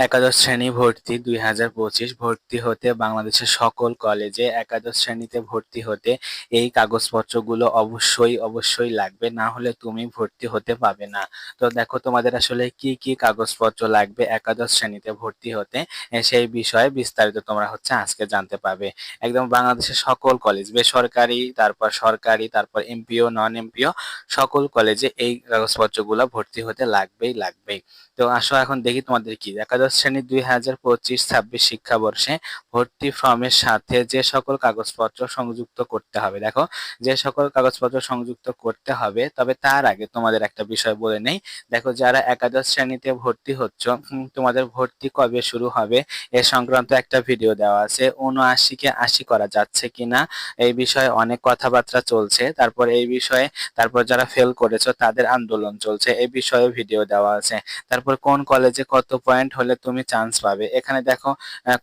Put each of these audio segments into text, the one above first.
একাদশ শ্রেণি ভর্তি দুই হাজার পঁচিশ ভর্তি হতে বাংলাদেশের সকল কলেজে একাদশ শ্রেণীতে ভর্তি হতে এই কাগজপত্রগুলো অবশ্যই অবশ্যই লাগবে। না হলে তুমি ভর্তি হতে পাবে না। তো দেখো তোমাদের আসলে কি কি কাগজপত্র লাগবে একাদশ শ্রেণীতে ভর্তি হতে? সেই বিষয়ে বিস্তারিত তোমরা হচ্ছে আজকে জানতে পাবে। একদম বাংলাদেশের সকল কলেজ, বেসরকারি, তারপর সরকারি, তারপর এমপিও, নন এমপিও, সকল কলেজে এই কাগজপত্রগুলো ভর্তি হতে লাগবেই লাগবেই। তো আসো এখন দেখি তোমাদের কি। একাদশ শ্রেণি দুই হাজার পঁচিশ ছাব্বিশ শিক্ষাবর্ষে ভর্তি ফর্মের সাথে যে সকল কাগজপত্র সংযুক্ত করতে হবে। দেখো, যে সকল কাগজপত্র সংযুক্ত করতে হবে, তবে তার আগে তোমাদের একটা বিষয় বলে নেই। দেখো, যারা একাদশ শ্রেণীতে ভর্তি হচ্ছ তোমাদের ভর্তি কবে শুরু হবে এ সংক্রান্ত একটা ভিডিও দেওয়া আছে। উনআশিকে আশি করা যাচ্ছে কিনা, এই বিষয়ে অনেক কথাবার্তা চলছে। তারপর এই বিষয়ে, তারপর যারা ফেল করেছ, তাদের আন্দোলন চলছে, এই বিষয়ে ভিডিও দেওয়া আছে। তারপর কোন কলেজে কত পয়েন্ট হলে তুমি চান্স পাবে? এখানে দেখো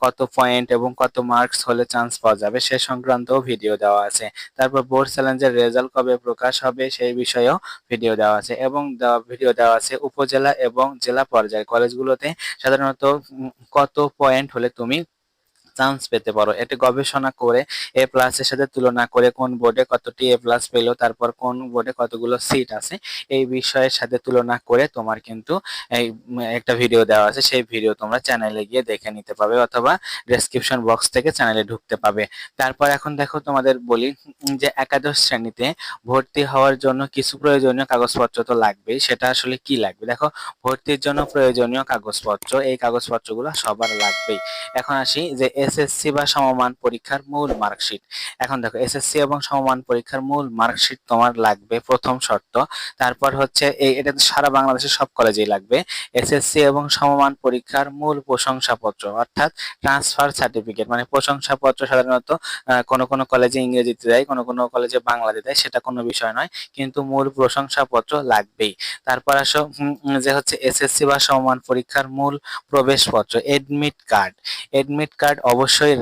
কত পয়েন্ট এবং কত মার্কস হলে চান্স পাওয়া যাবে। সে সংক্রান্ত ভিডিও দেওয়া আছে। তারপর বোর্ড চ্যালেঞ্জের রেজাল্ট কবে প্রকাশ হবে সেই বিষয়েও ভিডিও দেওয়া আছে এবং ভিডিও দেওয়া আছে উপজেলা এবং জেলা পর্যায়ে। কলেজগুলোতে সাধারণত কত পয়েন্ট হলে তুমি চান্স পেতে পারো। এটি গবেষণা করে এ প্লাসের সাথে তুলনা করে কোন বোর্ডে কতটি এ প্লাস পেল, তারপর কোন বোর্ডে কতগুলো সিট আছে, এই বিষয়ের সাথে তুলনা করে তোমার কিন্তু এই একটা ভিডিও দেওয়া আছে। সেই ভিডিও তোমরা চ্যানেলে গিয়ে দেখে নিতে পাবে অথবা ডেসক্রিপশন বক্স থেকে চ্যানেলে ঢুকতে পাবে। তারপর এখন দেখো তোমাদের বলি যে একাদশ শ্রেণীতে ভর্তি হওয়ার জন্য কিছু প্রয়োজনীয় কাগজপত্র তো লাগবেই। সেটা আসলে কি লাগবে? দেখো, ভর্তির জন্য প্রয়োজনীয় কাগজপত্র, এই কাগজপত্রগুলো সবার লাগবেই। এখন আসি যে এসএসসি বা সমমান পরীক্ষার মূল মার্কশিট এখন দেখো এসএসসি এবং সমমান পরীক্ষার মূল মার্কশিট তোমার লাগবে প্রথম শর্ত। তারপর হচ্ছে এই, এটা সারা বাংলাদেশের সব কলেজেই লাগবে। এসএসসি এবং সমমান পরীক্ষার মূল প্রশংসাপত্র, অর্থাৎ ট্রান্সফার সার্টিফিকেট মানে প্রশংসাপত্র সাধারণত কোনো কোনো কলেজে ইংরেজিতে দেয়, কোনো কোনো কলেজে বাংলাতে দেয়, সেটা কোনো বিষয় নয়, কিন্তু মূল প্রশংসাপত্র লাগবেই। তারপর আসো যে হচ্ছে এসএসসি বা সমমান পরীক্ষার মূল প্রবেশপত্র এডমিট কার্ড এডমিট কার্ড অবশ্যই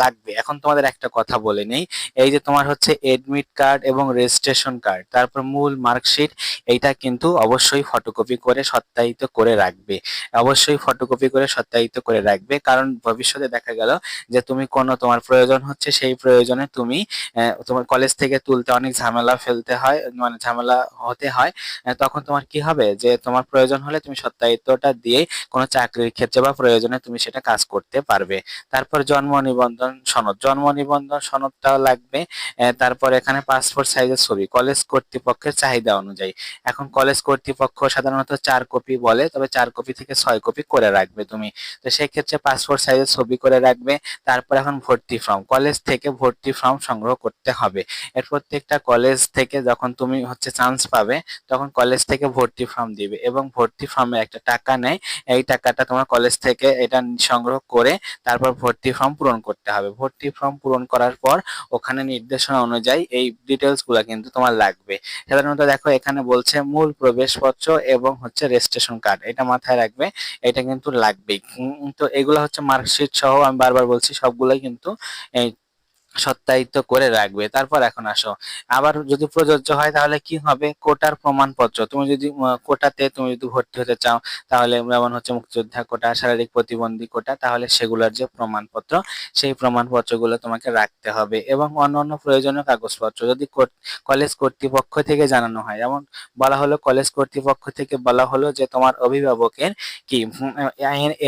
লাগবে। এখন তোমাদের একটা কথা বলে নেই। এই যে তোমার হচ্ছে এডমিট কার্ড এবং রেজিস্ট্রেশন কার্ড তারপর মূল মার্কশিট এইটা কিন্তু অবশ্যই ফটোকপি করে সত্যায়িত করে রাখবে। অবশ্যই ফটোকপি করে সত্যায়িত করে রাখবে। কারণ ভবিষ্যতে দেখা গেল যে তুমি কোনো তোমার প্রয়োজন হচ্ছে, সেই প্রয়োজনে তুমি তোমার কলেজ থেকে তুলতে অনেক ঝামেলা ফেলতে হয় মানে ঝামেলা হতে হয়। তখন তোমার কি হবে? যে তোমার প্রয়োজন হলে তুমি সত্যায়িতটা দিয়ে কোনো চাকরির ক্ষেত্রে বা প্রয়োজনে তুমি সেটা কাজ করতে পারবে। তারপর জন্ম নিবন্ধন সনদ। জন্ম নিবন্ধন সনদটাও লাগবে তারপর এখানে পাসপোর্ট সাইজের ছবি কলেজ কর্তৃপক্ষের চাহিদা অনুযায়ী। এখন কলেজ কর্তৃপক্ষ সাধারণত চার কপি বলে, তবে চার কপি থেকে ছয় কপি করে রাখবে তুমি। তো সেই ক্ষেত্রে পাসপোর্ট সাইজের ছবি করে রাখবে, তারপর এখন ভর্তি ফর্ম কলেজ থেকে ভর্তি ফর্ম সংগ্রহ করতে হবে। এর প্রত্যেকটা কলেজ থেকে যখন তুমি হচ্ছে চান্স পাবে, তখন কলেজ থেকে ভর্তি ফর্ম দিবে এবং ভর্তি ফর্মে একটা টাকা নেয়, এই টাকাটা তোমার কলেজ থেকে এটা সংগ্রহ করে, তারপর ভর্তি ফর্ম পূরণ করতে হবে। ভর্তি ফর্ম পূরণ করার পর ওখানে নির্দেশনা অনুযায়ী এই ডিটেলসগুলো কিন্তু তোমার লাগবে। সাধারণত দেখো এখানে বলছে মূল প্রবেশপত্র এবং হচ্ছে রেজিস্ট্রেশন কার্ড এটা মাথায় রাখবে, এটা কিন্তু লাগবেই। তো এগুলো হচ্ছে মার্কশিট সহ আমি বারবার বলছি, সবগুলোই কিন্তু সত্যায়িত করে রাখবে। তারপর এখন আসো। আবার যদি প্রযোজ্য হয় তাহলে কি হবে? কোটার প্রমাণপত্র। তুমি যদি কোটাতে তুমি যদি ভর্তি হতে চাও, তাহলে যেমন হচ্ছে মুক্তিযোদ্ধা কোটা, শারীরিক প্রতিবন্ধী কোটা, তাহলে সেগুলোর যে প্রমাণপত্র, সেই প্রমাণপত্রগুলো তোমাকে রাখতে হবে। এবং অন্যান্য প্রয়োজনীয় কাগজপত্র, যদি কলেজ কর্তৃপক্ষ থেকে জানানো হয়, যেমন বলা হলো, কলেজ কর্তৃপক্ষ থেকে বলা হলো যে তোমার অভিভাবকের কি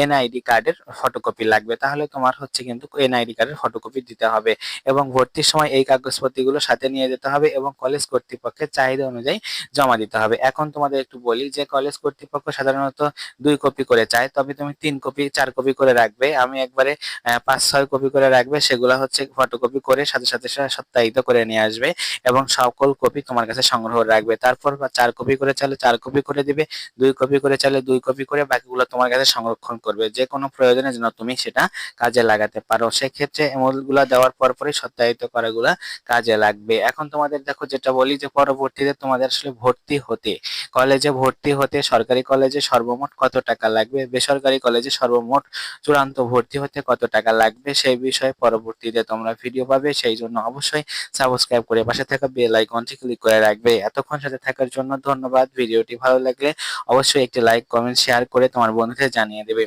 এনআইডি কার্ডের ফটোকপি লাগবে। তাহলে তোমার হচ্ছে কিন্তু এনআইডি কার্ডের ফটোকপি দিতে হবে। এবং ভর্তির সময় এই কাগজপত্রগুলো সাথে নিয়ে যেতে হবে এবং কলেজ কর্তৃপক্ষের চাহিদা অনুযায়ী জমা দিতে হবে। এখন তোমাদের একটু বলি যে কলেজ কর্তৃপক্ষ সাধারণত দুই কপি করে চায়। তবে তুমি তিন কপি চার কপি করে রাখবে। আমি একবারে পাঁচ, ছয় কপি করে রাখবে। সেগুলো হচ্ছে ফটোকপি করে সাথে সাথে সত্যায়িত করে নিয়ে আসবে এবং সকল কপি তোমার কাছে সংগ্রহ রাখবে। তারপর চার কপি করে চাইলে চার কপি করে দিবে, দুই কপি করে চাইলে দুই কপি করে বাকিগুলো তোমার কাছে সংরক্ষণ করবে। যে কোনো প্রয়োজনে যেন তুমি সেটা কাজে লাগাতে পারো। সেক্ষেত্রে এমনগুলা দেওয়ার পর পরই সত্যায়িত করাগুলা কাজে লাগবে। এখন তোমাদের দেখো যেটা বলি যে পরবর্তীতে তোমাদের আসলে ভর্তি হতে, কলেজে ভর্তি হতে সরকারি কলেজে সর্বমোট কত টাকা লাগবে? বেসরকারি কলেজে সর্বমোট চূড়ান্ত ভর্তি হতে কত টাকা লাগবে? সেই বিষয়ে পরবর্তীতে তোমরা ভিডিও পাবে। সেই জন্য অবশ্যই সাবস্ক্রাইব করে পাশে থাকা বেল আইকনটি ক্লিক করে রাখবে। এতক্ষণ সাথে থাকার জন্য ধন্যবাদ। ভিডিওটি ভালো লাগলে অবশ্যই একটি লাইক কমেন্ট শেয়ার করে তোমার বন্ধুদের জানিয়ে দেবে।